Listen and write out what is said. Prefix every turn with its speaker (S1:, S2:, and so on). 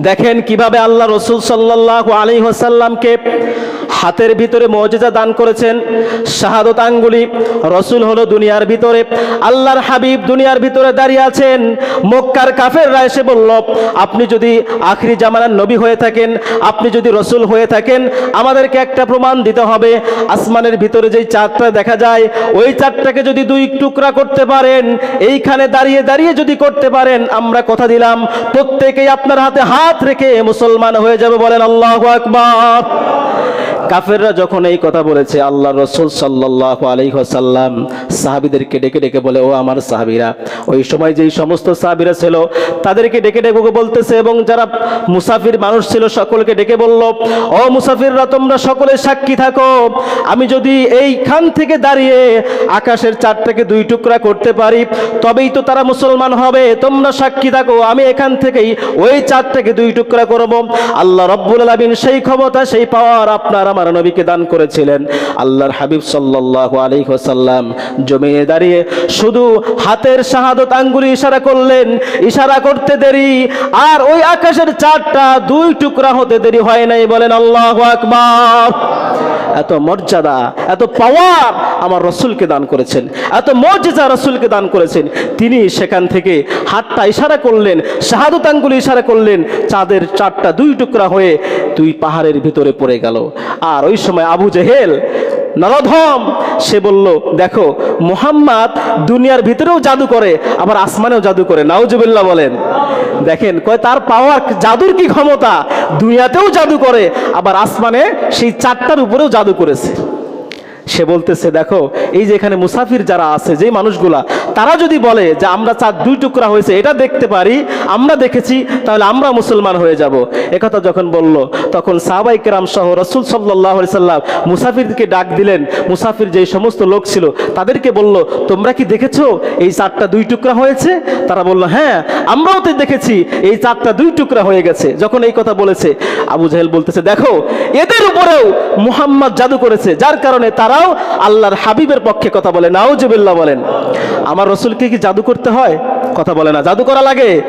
S1: দেখেন কীভাবে আল্লাহ রসুল সাল্লাহ আলী হোসাল্লামকে হাতের ভিতরে মজেজা দান করেছেন। শাহাদত আঙ্গুলি রসুল হলো দুনিয়ার ভিতরে। আল্লাহর হাবিব দুনিয়ার ভিতরে দাঁড়িয়ে আছেন। মক্কার কাফেররা এসে বলল, আপনি যদি আখরি জামানার নবী হয়ে থাকেন, আপনি যদি রসুল হয়ে থাকেন, আমাদেরকে একটা প্রমাণ দিতে হবে। আসমানের ভিতরে যেই চাঁদটা দেখা যায়, ওই চাঁদটাকে যদি দুই টুকরা করতে পারেন, এইখানে দাঁড়িয়ে দাঁড়িয়ে যদি করতে পারেন, আমরা কথা দিলাম, প্রত্যেকেই আপনার হাতে হাত রেখে মুসলমান হয়ে যাবে বলেন আল্লাহ আকবার। কাফেররা যখন এই কথা বলেছে আল্লাহ রসুল সাল্লাহ আলহিহাসাল্লাম সাহাবিদেরকে ডেকে ডেকে বলে, ও আমার সাহাবিরা, ওই সময় যেই সমস্ত সাহাবিরা ছিল, তাদেরকে ডেকে ডেকে বলতেছে এবং যারা মুসাফির মানুষ ছিল, সকলকে ডেকে বলল, ও মুসাফিররা, তোমরা সকলে সাক্ষী থাকো। আমি যদি এইখান থেকে দাঁড়িয়ে আকাশের চারটাকে দুই টুকরা করতে পারি, তবেই তো তারা মুসলমান হবে। তোমরা সাক্ষী থাকো, আমি এখান থেকেই ওই চারটাকে দুই টুকরা করব। আল্লাহ রব্বুল আলমিন সেই ক্ষমতা, সেই পাওয়ার আপনার আমার নবীকে দান করেছিলেন। আল্লাহর হাবিব সাল্লাহ আলী হোসাল্লাম জমিয়ে দাঁড়িয়ে শুধু হাতের শাহাদত আঙ্গুলি ইশারা করলেন। ইশারা করতে দেরি, আর ওই আকাশের চারটা দুই টুকরা হতে দেরি হয় নাই। বলেন, আল্লাহ আকবার! এত মর্যাদা, এত পাওয়ার আমার রসুলকে দান করেছেন। এত মর্যাদা রসুলকে দান করেছেন। তিনি সেখান থেকে হাতটা ইশারা করলেন, শাহাদত আঙ্গুলি ইশারা করলেন। চাঁদের চারটা দুই টুকরা হয়ে দুই পাহাড়ের ভিতরে পড়ে গেল। আর ওই সময় আবু জেহেল নরধম, সে বলল, দেখো, মোহাম্মদ দুনিয়ার ভিতরেও জাদু করে, আবার আসমানেও জাদু করে। নাউজুবিল্লাহ বলেন। দেখেন, কয়, তার পাওয়ার জাদুর কি ক্ষমতা? দুনিয়াতেও জাদু করে, আবার আসমানে সেই চারটার উপরেও জাদু করেছে। সে বলতেছে, দেখো, এই যে এখানে মুসাফির যারা আছে যে মানুষগুলা তারা যদি বলে যে আমরা চার দুই টুকরা হয়েছে, এটা দেখতে পারি, আমরা দেখেছি, তাহলে আমরা মুসলমান হয়ে যাব। একথা যখন বলল, তখন সাহাবাই কেরাম সহ রসুল সাল্লাহ সাল্লাম মুসাফিরকে ডাক দিলেন। মুসাফির যে সমস্ত লোক ছিল, তাদেরকে বলল, তোমরা কি দেখেছ? এই চারটা দুই টুকরা হয়েছে? তারা বলল হ্যাঁ আমরাও তো দেখেছি, এই চারটা দুই টুকরা হয়ে গেছে। যখন এই কথা বলেছে, আবু জাহেল বলতেছে, দেখো, এদের উপরেও মুহাম্মদ জাদু করেছে, যার কারণে তারাও আল্লাহর হাবিবের পক্ষে কথা বলে। নাউজুবিল্লাহ বলেন। আমার রসুলকে কি জাদু করতে হয়? কথা বলে না। জাদু করা লাগে।